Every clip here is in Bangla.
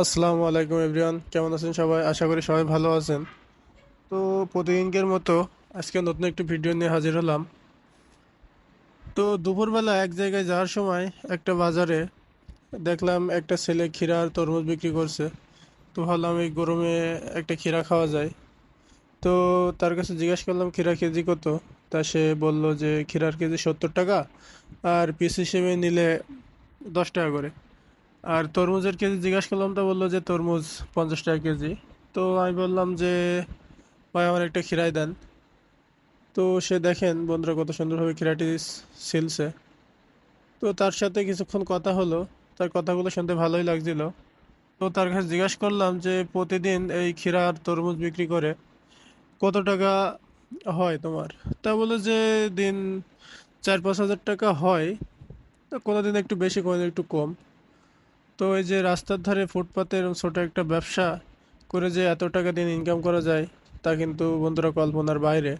আসসালামু আলাইকুম এভরিওয়ান, কেমন আছেন সবাই? আশা করি সবাই ভালো আছেন। তো প্রতিদিনকের মতো আজকে নতুন একটি ভিডিও নিয়ে হাজির হলাম। তো দুপুরবেলা এক জায়গায় যাওয়ার সময় একটা বাজারে দেখলাম একটা ছেলে ক্ষীরা আর তরমুজ বিক্রি করছে। তো ভাবলাম এই গরমে একটা ক্ষীরা খাওয়া যায়। তো তার কাছে জিজ্ঞেস করলাম, ক্ষীরা কেজি কত? তা সে বলল যে, ক্ষীরার কেজি সত্তর টাকা, আর পিস হিসেবে নিলে দশ টাকা করে। আর তরমুজের কেজি জিজ্ঞাসা করলাম, তো বলল যে তরমুজ পঞ্চাশ টাকা কেজি। তো আমি বললাম যে, ভাই, আমার একটা খিরাই দেন। তো সে দেখেন, বন্ধুরা কত সুন্দরভাবে খিরাটি ছিলছে। তো তার সাথে কিছুক্ষণ কথা হলো। তার কথাগুলো শুনতে ভালোই লাগছিল। তো তার কাছে জিজ্ঞাসা করলাম যে, প্রতিদিন এই ক্ষীরা আর তরমুজ বিক্রি করে কত টাকা হয় তোমার? তা বলে যে, দিন চার পাঁচ হাজার টাকা হয়। তো কোনোদিন একটু বেশি, কোনোদিন একটু কম। তো এই যে রাস্তার ধারে ফুটপাতে এরকম ছোট একটা ব্যবসা করে যে এত টাকা দিন ইনকাম করা যায়, তা কিন্তু বন্ধুরা কল্পনার বাইরে।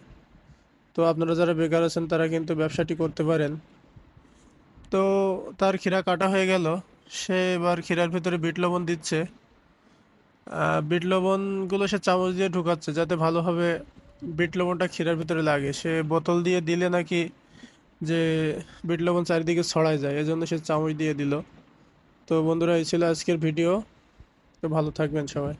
তো আপনারা যারা বেকার আছেন, তারা কিন্তু ব্যবসাটি করতে পারেন। তো তার ক্ষীরা কাটা হয়ে গেল। সে এবার ক্ষীরার ভিতরে বিট লবণ দিচ্ছে। বিট লবণগুলো সে চামচ দিয়ে ঢুকাচ্ছে যাতে ভালোভাবে বিট লবণটা ক্ষীরার ভিতরে লাগে। সে বোতল দিয়ে দিলে নাকি যে বিট লবণ চারিদিকে ছড়ায় যায়, এজন্য সে চামচ দিয়ে দিল। তো বন্ধুরা এই ছিল আজকের ভিডিও। তো ভালো থাকবেন সবাই।